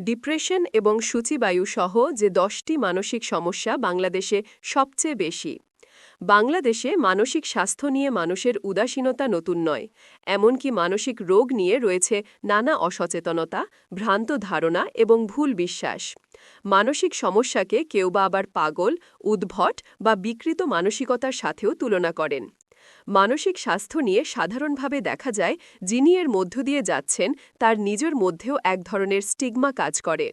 Depression এবং সূচিবায়ু সহ যে দশটি মানসিক সমস্যা বাংলাদেশে সবচেয়ে বেশি। বাংলাদেশে মানসিক স্বাস্থ্য নিয়ে মানুষের উদাসীনতা নতুন নয়, এমনকি মানসিক রোগ নিয়ে রয়েছে নানা অসচেতনতা, ভ্রান্ত ধারণা এবং ভুল বিশ্বাস। মানসিক সমস্যাকে কেউ বা আবার পাগল, উদ্ভট বা বিকৃত মানসিকতার সাথেও তুলনা করেন। মানসিক স্বাস্থ্য নিয়ে সাধারণভাবে দেখা যায়, যিনি এর মধ্য দিয়ে যাচ্ছেন, তার নিজের মধ্যেও এক ধরনের স্টিগমা কাজ করে।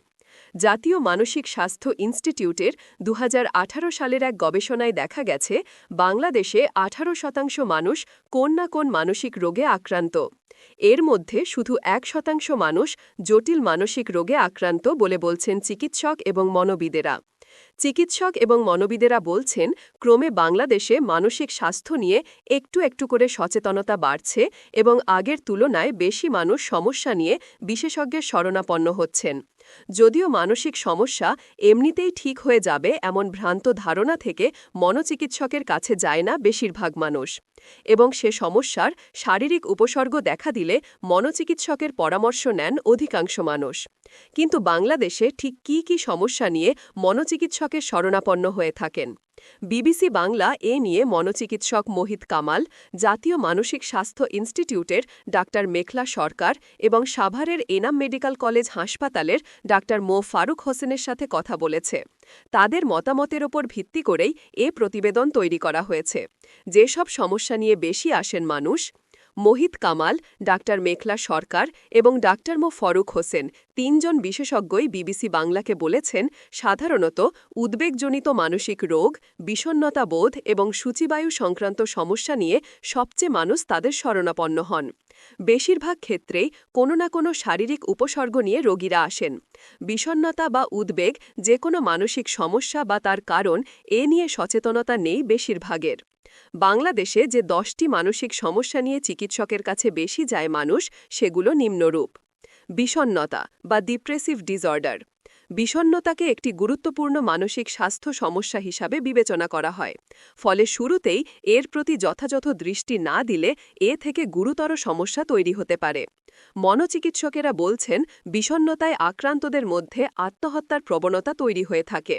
জাতীয় মানসিক স্বাস্থ্য ইনস্টিটিউটের দু হাজার আঠারো সালের এক গবেষণায় দেখা গেছে, বাংলাদেশে আঠারো শতাংশ মানুষ কোন না কোন মানসিক রোগে আক্রান্ত। এর মধ্যে শুধু এক শতাংশ মানুষ জটিল মানসিক রোগে আক্রান্ত বলে বলছেন চিকিৎসক এবং মনোবিদেরা। চিকিৎসক এবং মনোবিদেরা বলছেন, ক্রমে বাংলাদেশে মানসিক স্বাস্থ্য নিয়ে একটু একটু করে সচেতনতা বাড়ছে এবং আগের তুলনায় বেশি মানুষ সমস্যা নিয়ে বিশেষজ্ঞের শরণাপন্ন হচ্ছেন। যদিও মানসিক সমস্যা এমনিতেই ঠিক হয়ে যাবে এমন ভ্রান্ত ধারণা থেকে মনোচিকিৎসকের কাছে যায় না বেশিরভাগ মানুষ। এবং সে সমস্যার শারীরিক উপসর্গ দেখা দিলে মনোচিকিৎসকের পরামর্শ নেন অধিকাংশ মানুষ। কিন্তু বাংলাদেশে ঠিক কী কী সমস্যা নিয়ে মনোচিকিৎসকের শরণাপন্ন হয়ে থাকেন? বিবিসি বাংলা এ নিয়ে মনোচিকিৎসক মোহিত কামাল, জাতীয় মানসিক স্বাস্থ্য ইনস্টিটিউটের ডাক্তার মেখলা সরকার এবং সাভারের এনাম মেডিকেল কলেজ হাসপাতালের ডাক্তার মো. ফারুক হোসেনের সাথে কথা বলেছে। তাদের মতামতের ওপর ভিত্তি করেই এ প্রতিবেদন তৈরি করা হয়েছে। যেসব সমস্যা নিয়ে বেশি আসেন মানুষ, মোহিত কামাল, ডাক্তার মেখলা সরকার এবং ডাক্তার মো. ফরুক হোসেন তিনজন বিশেষজ্ঞই বিবিসি বাংলাকে বলেছেন, সাধারণত উদ্বেগজনিত মানসিক রোগ বিষণ্নতা বোধ এবং সূচিবায়ু সংক্রান্ত সমস্যা নিয়ে সবচেয়ে মানুষ তাদের শরণাপন্ন হন। বেশিরভাগ ক্ষেত্রেই কোনো না কোনো শারীরিক উপসর্গ নিয়ে রোগীরা আসেন। বিষণ্নতা বা উদ্বেগ যে কোনো মানসিক সমস্যা বা তার কারণ এ নিয়ে সচেতনতা নেই বেশিরভাগের। বাংলাদেশে যে দশটি মানসিক সমস্যা নিয়ে চিকিৎসকের কাছে বেশি যায় মানুষ, সেগুলো নিম্নরূপ। বিষণ্নতা বা ডিপ্রেসিভ ডিসঅর্ডার বিষণ্নতাকে একটি গুরুত্বপূর্ণ মানসিক স্বাস্থ্য সমস্যা হিসাবে বিবেচনা করা হয়। ফলে শুরুতেই এর প্রতি যথাযথ দৃষ্টি না দিলে এ থেকে গুরুতর সমস্যা তৈরি হতে পারে। মনোচিকিৎসকেরা বলছেন বিষণ্নতায় আক্রান্তদের মধ্যে আত্মহত্যার প্রবণতা তৈরি হয়ে থাকে।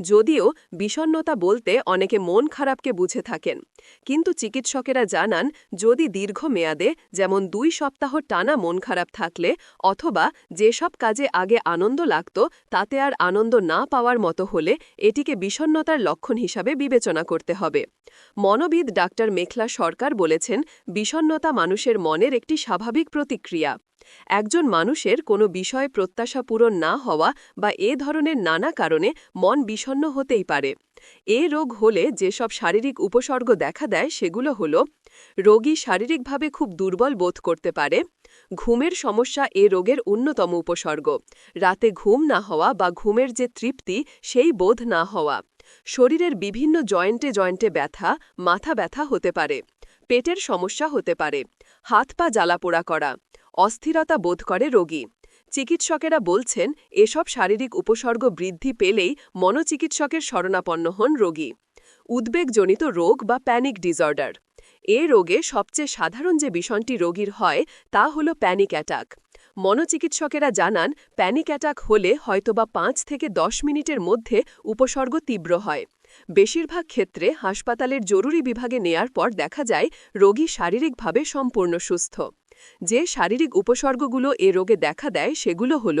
যদিও বিষণ্নতা বলতে অনেকে মন খারাপকে বুঝে থাকেন। কিন্তু চিকিৎসকেরা জানান, যদি দীর্ঘ মেয়াদে যেমন দুই সপ্তাহ টানা মন খারাপ থাকলে অথবা যেসব কাজে আগে আনন্দ লাগত, তাতে আর আনন্দ না পাওয়ার মতো হলে এটিকে বিষণ্নতার লক্ষণ হিসাবে বিবেচনা করতে হবে। মনোবিদ ডাক্তার মেখলা সরকার বলেছেন বিষণ্নতা মানুষের মনের একটি স্বাভাবিক প্রতিক্রিয়া। একজন মানুষের কোনো বিষয়ে প্রত্যাশা পূরণ না হওয়া বা এ ধরনের নানা কারণে মন বিষণ্ন হতেই পারে। এ রোগ হলে যেসব শারীরিক উপসর্গ দেখা দেয় সেগুলো হল, রোগী শারীরিকভাবে খুব দুর্বল বোধ করতে পারে, ঘুমের সমস্যা এ রোগের অন্যতম উপসর্গ, রাতে ঘুম না হওয়া বা ঘুমের যে তৃপ্তি সেই বোধ না হওয়া, শরীরের বিভিন্ন জয়েন্টে জয়েন্টে ব্যথা, মাথা ব্যথা হতে পারে, পেটের সমস্যা হতে পারে, হাত পা জ্বালাপোড়া করা অস্থিরতা বোধ করে রোগী। চিকিৎসকেরা বলছেন, এসব শারীরিক উপসর্গ বৃদ্ধি পেলেই মনোচিকিৎসকের শরণাপন্ন হন রোগী। উদ্বেগজনিত রোগ বা প্যানিক ডিসঅর্ডার। এ রোগে সবচেয়ে সাধারণ যে বিষণটি রোগীর হয়, তা হল প্যানিক অ্যাটাক। মনোচিকিৎসকেরা জানান, প্যানিক অ্যাটাক হলে হয়তোবা পাঁচ থেকে দশ মিনিটের মধ্যে উপসর্গ তীব্র হয়। বেশিরভাগ ক্ষেত্রে হাসপাতালের জরুরি বিভাগে নেয়ার পর দেখা যায়, রোগী শারীরিকভাবে সম্পূর্ণ সুস্থ। যে শারীরিক উপসর্গগুলো এ রোগে দেখা দেয় সেগুলো হল,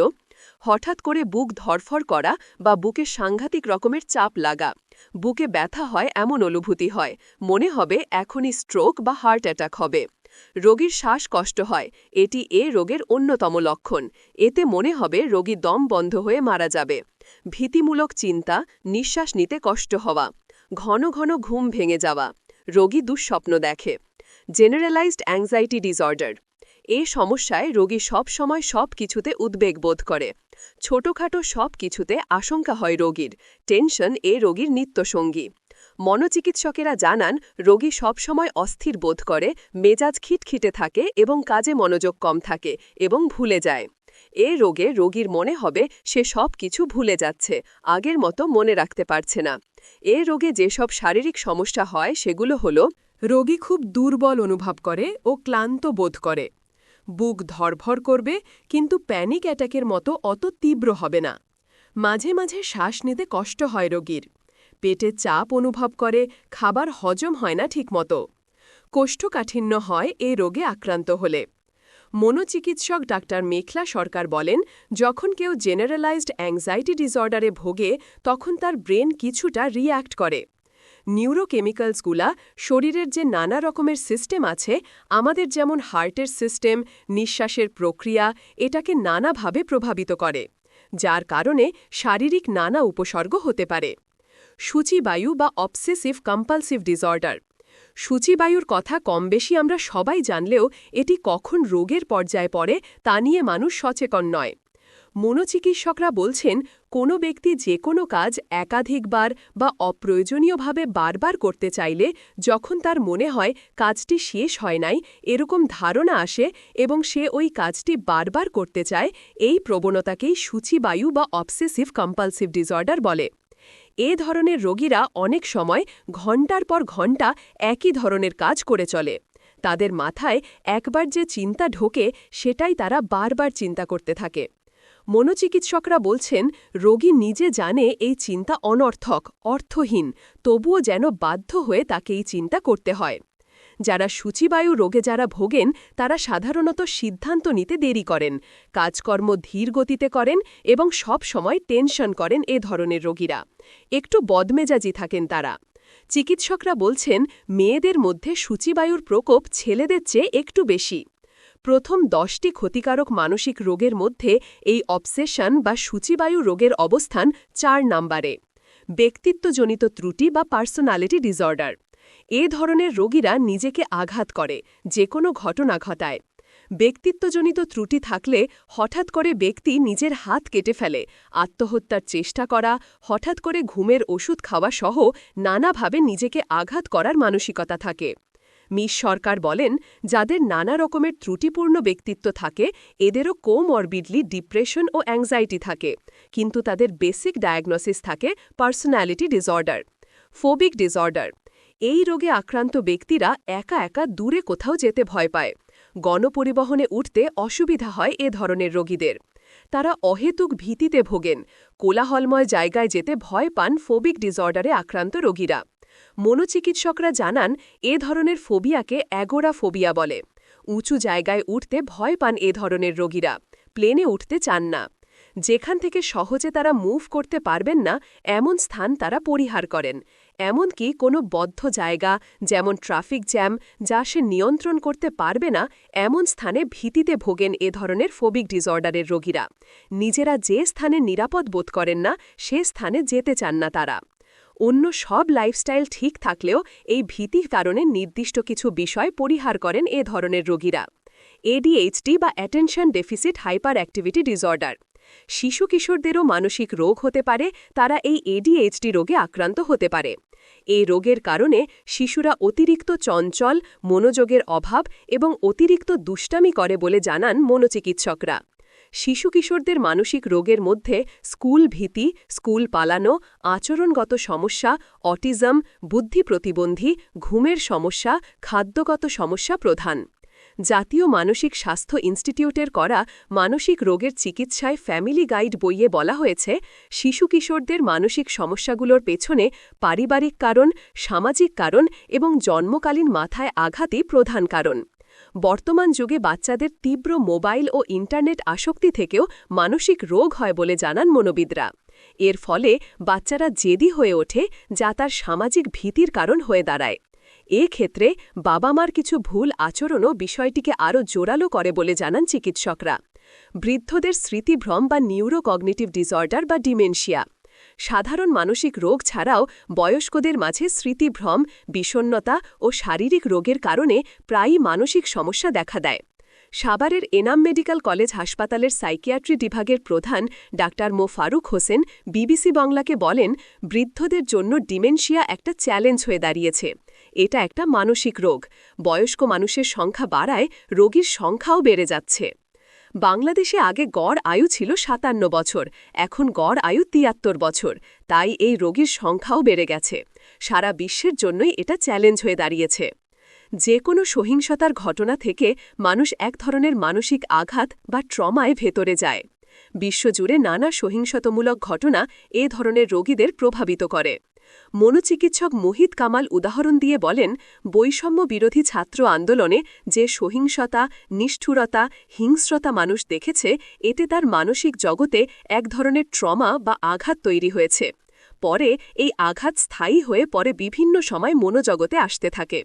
হঠাৎ করে বুক ধরফর করা বা বুকে সাংঘাতিক রকমের চাপ লাগা। বুকে ব্যথা হয় এমন অনুভূতি হয়। মনে হবে এখনই স্ট্রোক বা হার্ট অ্যাটাক হবে। রোগীর শ্বাসকষ্ট হয়। এটি এ রোগের অন্যতম লক্ষণ। এতে মনে হবে রোগী দম বন্ধ হয়ে মারা যাবে। ভীতিমূলক চিন্তা, নিঃশ্বাস নিতে কষ্ট হওয়া, ঘন ঘন ঘুম ভেঙে যাওয়া। রোগী দুঃস্বপ্ন দেখে। জেনারেলাইজড অ্যাংজাইটি ডিসঅর্ডার এ সমস্যায় রোগী সব সময় সব কিছুতে উদ্বেগ বোধ করে। ছোটখাটো সব কিছুতে আশঙ্কা হয় রোগীর, টেনশন এ রোগীর নিত্যসঙ্গী। মনোচিকিৎসকেরা জানান, রোগী সবসময় অস্থির বোধ করে, মেজাজ খিটখিটে থাকে এবং কাজে মনোযোগ কম থাকে এবং ভুলে যায়। এ রোগে রোগীর মনে হবে, সে সব কিছু ভুলে যাচ্ছে, আগের মতো মনে রাখতে পারছে না। এ রোগে যেসব শারীরিক সমস্যা হয় সেগুলো হল, রোগী খুব দুর্বল অনুভব করে ও ক্লান্ত বোধ করে। বুক ধরভর করবে, কিন্তু প্যানিক অ্যাটাকের মতো অত তীব্র হবে না। মাঝে মাঝে শ্বাস নিতে কষ্ট হয় রোগীর। পেটে চাপ অনুভব করে, খাবার হজম হয় না ঠিকমতো। কোষ্ঠকাঠিন্য হয় এই রোগে আক্রান্ত হলে। মনোচিকিৎসক ডাক্তার মেখলা সরকার বলেন, যখন কেউ জেনারেলাইজড অ্যাংজাইটি ডিসঅর্ডারে ভোগে, তখন তার ব্রেন কিছুটা রিয়্যাক্ট করে। নিউরোকেমিক্যালসগুলা শরীরের যে নানা রকমের সিস্টেম আছে, আমাদের যেমন হার্টের সিস্টেম, নিঃশ্বাসের প্রক্রিয়া, এটাকে নানাভাবে প্রভাবিত করে, যার কারণে শারীরিক নানা উপসর্গ হতে পারে। সূচিবায়ু বা অবসেসিভ কম্পালসিভ ডিসঅর্ডার। সূচিবায়ুর কথা কম বেশি আমরা সবাই জানলেও এটি কখন রোগের পর্যায়ে পড়ে তা নিয়ে মানুষ সচেতন নয়। মনোচিকিৎসকরা বলছেন, কোনো ব্যক্তি যে কোনো কাজ একাধিকবার বা অপ্রয়োজনীয়ভাবে বারবার করতে চাইলে যখন তার মনে হয় কাজটি শেষ হয় নাই, এরকম ধারণা আসে এবং সে ওই কাজটি বারবার করতে চায়, এই প্রবণতাকেই সূচিবায়ু বা অবসেসিভ কম্পালসিভ ডিসঅর্ডার বলে। এ ধরনের রোগীরা অনেক সময় ঘণ্টার পর ঘণ্টা একই ধরনের কাজ করে চলে। তাদের মাথায় একবার যে চিন্তা ঢোকে, সেটাই তারা বারবার চিন্তা করতে থাকে। মনোচিকিৎসকরা বলছেন, রোগী নিজে জানে এই চিন্তা অনর্থক, অর্থহীন, তবুও যেন বাধ্য হয়ে তাকে এই চিন্তা করতে হয়। যারা সূচিবায়ু রোগে যারা ভোগেন, তারা সাধারণত সিদ্ধান্ত নিতে দেরি করেন, কাজকর্ম ধীর গতিতে করেন এবং সব সময় টেনশন করেন এ ধরনের রোগীরা। একটু বদমেজাজি থাকেন তারা। চিকিৎসকরা বলছেন, মেয়েদের মধ্যে সূচিবায়ুর প্রকোপ ছেলেদের চেয়ে একটু বেশি। প্রথম দশটি ক্ষতিকারক মানসিক রোগের মধ্যে এই অবসেশন বা সূচিবায়ু রোগের অবস্থান চার নাম্বারে। ব্যক্তিত্বজনিত ত্রুটি বা পার্সোনালিটি ডিসঅর্ডার। এ ধরনের রোগীরা নিজেকে আঘাত করে যে কোনো ঘটনা ঘটায়। ব্যক্তিত্বজনিত ত্রুটি থাকলে হঠাৎ করে ব্যক্তি নিজের হাত কেটে ফেলে, আত্মহত্যার চেষ্টা করা, হঠাৎ করে ঘুমের ওষুধ খাওয়া সহ নানাভাবে নিজেকে আঘাত করার মানসিকতা থাকে। মিস সরকার বলেন, যাদের নানা রকমের ত্রুটিপূর্ণ ব্যক্তিত্ব থাকে, এদেরও কোমরবিডলি ডিপ্রেশন ও অ্যাংজাইটি থাকে। কিন্তু তাদের বেসিক ডায়াগনোসিস থাকে পার্সোনালিটি ডিসঅর্ডার, ফোবিক ডিসঅর্ডার। এই রোগে আক্রান্ত ব্যক্তিরা একা একা দূরে কোথাও যেতে ভয় পায়। গণপরিবহনে উঠতে অসুবিধা হয় এ ধরনের রোগীদের। তারা অহেতুক ভীতিতে ভোগেন, কোলাহলময় জায়গায় যেতে ভয় পান ফোবিক ডিসঅর্ডারে আক্রান্ত রোগীরা। মনোচিকিৎসকরা জানান, এ ধরনের ফোবিয়াকে অ্যাগোরা ফোবিয়া বলে। উঁচু জায়গায় উঠতে ভয় পান এ ধরনের রোগীরা। প্লেনে উঠতে চান না। যেখান থেকে সহজে তারা মুভ করতে পারবেন না, এমন স্থান তারা পরিহার করেন। এমনকি কোনো বদ্ধ জায়গা, যেমন ট্রাফিক জ্যাম, যা সে নিয়ন্ত্রণ করতে পারবে না, এমন স্থানে ভীতিতে ভোগেন এ ধরনের ফোবিক ডিসঅর্ডারের রোগীরা। নিজেরা যে স্থানে নিরাপদ বোধ করেন না, সে স্থানে যেতে চান না তারা। অন্য সব লাইফস্টাইল ঠিক থাকলেও এই ভীতির কারণে নির্দিষ্ট কিছু বিষয় পরিহার করেন এ ধরনের রোগীরা। এডিএইচডি বা attention deficit hyper activity disorder শিশু কিশোরদেরও মানসিক রোগ হতে পারে, তারা এই এডিএইচডি রোগে আক্রান্ত হতে পারে। এই রোগের কারণে শিশুরা অতিরিক্ত চঞ্চল, মনোযোগের অভাব এবং অতিরিক্ত দুষ্টামি করে বলে জানান মনোচিকিৎসকরা। শিশু কিশোরদের মানসিক রোগের মধ্যে স্কুল ভীতি, স্কুল পালানো, আচরণগত সমস্যা, অটিজম, বুদ্ধি প্রতিবন্ধী, ঘুমের সমস্যা, খাদ্যগত সমস্যা প্রধান। জাতীয় মানসিক স্বাস্থ্য ইনস্টিটিউটের করা মানসিক রোগের চিকিৎসায় ফ্যামিলি গাইড বইয়ে বলা হয়েছে, শিশু কিশোরদের মানসিক সমস্যাগুলোর পেছনে পারিবারিক কারণ, সামাজিক কারণ এবং জন্মকালীন মাথায় আঘাতই প্রধান কারণ। বর্তমান যুগে বাচ্চাদের তীব্র মোবাইল ও ইন্টারনেট আসক্তি থেকেও মানসিক রোগ হয় বলে জানান মনোবিদরা। এর ফলে বাচ্চারা জেদি হয়ে ওঠে, যা তার সামাজিক ভীতির কারণ হয়ে দাঁড়ায়। এ ক্ষেত্রে বাবা মার কিছু ভুল আচরণও বিষয়টিকে আরও জোরালো করে বলে জানান চিকিৎসকরা। বৃদ্ধদের স্মৃতিভ্রম বা নিউরোকগনিটিভ ডিসঅর্ডার বা ডিমেনশিয়া। সাধারণ মানসিক রোগ ছাড়াও বয়স্কদের মাঝে স্মৃতিভ্রম বিষণ্নতা ও শারীরিক রোগের কারণে প্রায়ই মানসিক সমস্যা দেখা দেয়। সাভারের এনাম মেডিকেল কলেজ হাসপাতালের সাইকিয়াট্রি বিভাগের প্রধান ডাক্তার মো. ফারুক হোসেন বিবিসি বাংলাকে বলেন, বৃদ্ধদের জন্য ডিমেনশিয়া একটা চ্যালেঞ্জ হয়ে দাঁড়িয়েছে। এটা একটা মানসিক রোগ। বয়স্ক মানুষের সংখ্যা বাড়ায়, রোগীর সংখ্যাও বেড়ে যাচ্ছে। বাংলাদেশে আগে গড় আয়ু ছিল সাতান্ন বছর, এখন গড় আয়ু তিয়াত্তর বছর। তাই এই রোগীর সংখ্যাও বেড়ে গেছে। সারা বিশ্বের জন্যই এটা চ্যালেঞ্জ হয়ে দাঁড়িয়েছে। যে কোনো সহিংসতার ঘটনা থেকে মানুষ এক ধরনের মানসিক আঘাত বা ট্রমায় ভেতরে যায়। বিশ্বজুড়ে নানা সহিংসতমূলক ঘটনা এ ধরনের রোগীদের প্রভাবিত করে। মনোচিকিৎসক মোহিত কামাল উদাহরণ দিয়ে বলেন, বৈষম্য বিরোধী ছাত্র আন্দোলনে যে সহিংসতা, নিষ্ঠুরতা, হিংস্রতা মানুষ দেখেছে, এতে তার মানসিক জগতে এক ধরনের ট্রমা বা আঘাত তৈরি হয়েছে। পরে এই আঘাত স্থায়ী হয়ে পরে বিভিন্ন সময় মনোজগতে আসতে থাকে।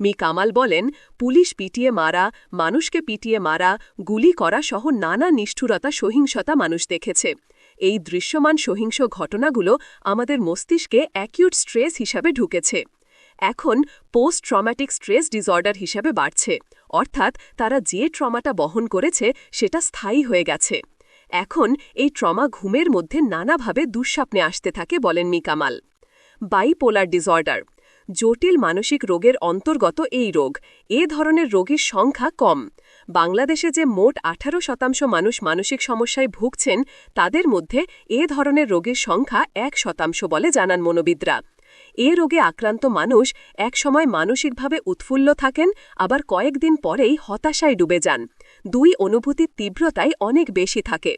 মি. কামাল বলেন, পুলিশ পিটিয়ে মারা, মানুষকে পিটিয়ে মারা, গুলি করা সহ নানা নিষ্ঠুরতা, সহিংসতা মানুষ দেখেছে। এই দৃশ্যমান সহিংস ঘটনাগুলো আমাদের মস্তিষ্কে অ্যাকিউট স্ট্রেস হিসাবে ঢুকেছে। এখন পোস্ট ট্রমাটিক স্ট্রেস ডিসঅর্ডার হিসাবে বাড়ছে। অর্থাৎ তারা যে ট্রমাটা বহন করেছে, সেটা স্থায়ী হয়ে গেছে। এখন এই ট্রমা ঘুমের মধ্যে নানাভাবে দুঃস্বপ্নে আসতে থাকে বলেন মিকামাল। বাইপোলার ডিসঅর্ডার জটিল মানসিক রোগের অন্তর্গত এই রোগ। এ ধরনের রোগীর সংখ্যা কম। বাংলাদেশে যে মোট আঠারো শতাংশ মানুষ মানসিক সমস্যায় ভুগছেন, তাদের মধ্যে এ ধরনের রোগের সংখ্যা এক শতাংশ বলে জানান মনোবিদরা। এ রোগে আক্রান্ত মানুষ একসময় মানসিকভাবে উৎফুল্ল থাকেন, আবার কয়েকদিন পরেই হতাশায় ডুবে যান। দুই অনুভূতির তীব্রতাই অনেক বেশি থাকে।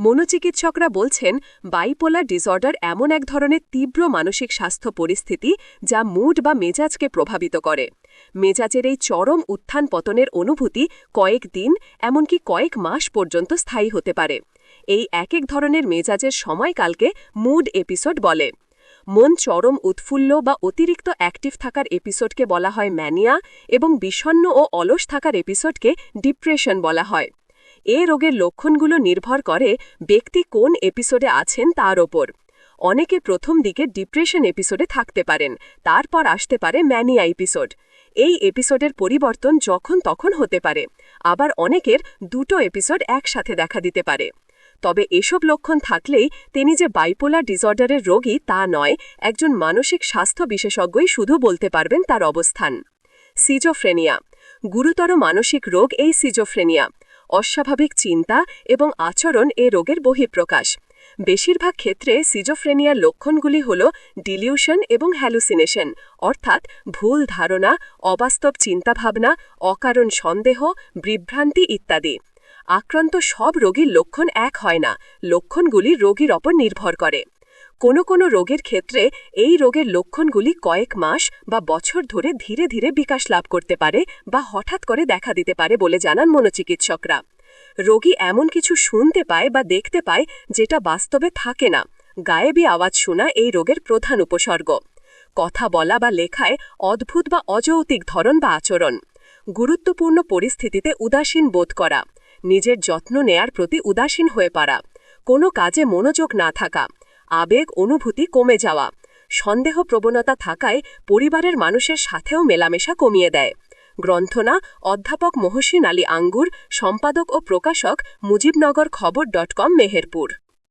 মনোচিকিৎসকরা বলছেন বাইপোলার ডিসঅর্ডার এমন এক ধরনের তীব্র মানসিক স্বাস্থ্য পরিস্থিতি যা মুড বা মেজাজকে প্রভাবিত করে। মেজাজের এই চরম উত্থান পতনের অনুভূতি কয়েক দিন, এমনকি কয়েক মাস পর্যন্ত স্থায়ী হতে পারে। এই এক এক ধরনের মেজাজের সময়কালকে মুড এপিসোড বলে। মন চরম উৎফুল্ল বা অতিরিক্ত অ্যাক্টিভ থাকার এপিসোডকে বলা হয় ম্যানিয়া এবং বিষণ্ন ও অলস থাকার এপিসোডকে ডিপ্রেশন বলা হয়। এ রোগের লক্ষণগুলো নির্ভর করে ব্যক্তি কোন এপিসোডে আছেন তার ওপর। অনেকে প্রথম দিকে ডিপ্রেশন এপিসোডে থাকতে পারেন, তারপর আসতে পারে ম্যানিয়া এপিসোড এই এপিসোডের পরিবর্তন যখন তখন হতে পারে, আবার অনেকের দুটো এপিসোড একসাথে দেখা দিতে পারে। তবে এসব লক্ষণ থাকলেই তিনি যে বাইপোলার ডিসঅর্ডারের রোগী তা নয়, একজন মানসিক স্বাস্থ্য বিশেষজ্ঞই শুধু বলতে পারবেন তার অবস্থান। সিজোফ্রেনিয়া গুরুতর মানসিক রোগ এই সিজোফ্রেনিয়া অস্বাভাবিক চিন্তা এবং আচরণ এ রোগের বহিঃপ্রকাশ। বেশিরভাগ ক্ষেত্রে সিজোফ্রেনিয়ার লক্ষণগুলি হল ডিলিউশন এবং হ্যালুসিনেশন, অর্থাৎ ভুল ধারণা, অবাস্তব চিন্তাভাবনা, অকারণ সন্দেহ, বিভ্রান্তি ইত্যাদি। আক্রান্ত সব রোগীর লক্ষণ এক হয় না, লক্ষণগুলি রোগীর ওপর নির্ভর করে। কোনো কোনো রোগের ক্ষেত্রে এই রোগের লক্ষণগুলি কয়েক মাস বা বছর ধরে ধীরে ধীরে বিকাশ লাভ করতে পারে বা হঠাৎ করে দেখা দিতে পারে বলে জানান মনোচিকিৎসকরা। রোগী এমন কিছু শুনতে পায় বা দেখতে পায় যেটা বাস্তবে থাকে না। গায়েবী আওয়াজ শোনা এই রোগের প্রধান উপসর্গ। কথা বলা বা লেখায় অদ্ভুত বা অযৌতিক ধরন বা আচরণ। গুরুত্বপূর্ণ পরিস্থিতিতে উদাসীন বোধ করা। নিজের যত্ন নেয়ার প্রতি উদাসীন হয়ে পারা কোনো কাজে মনোযোগ না থাকা। আবেগ, অনুভূতি কমে যাওয়া। সন্দেহ প্রবণতা থাকায় পরিবারের মানুষের সাথেও মেলামেশা কমিয়ে দেয়। গ্রন্থনা, অধ্যাপক মহসিন আলী আঙ্গুর, সম্পাদক ও প্রকাশক মুজিবনগর খবর ডট কম, মেহেরপুর।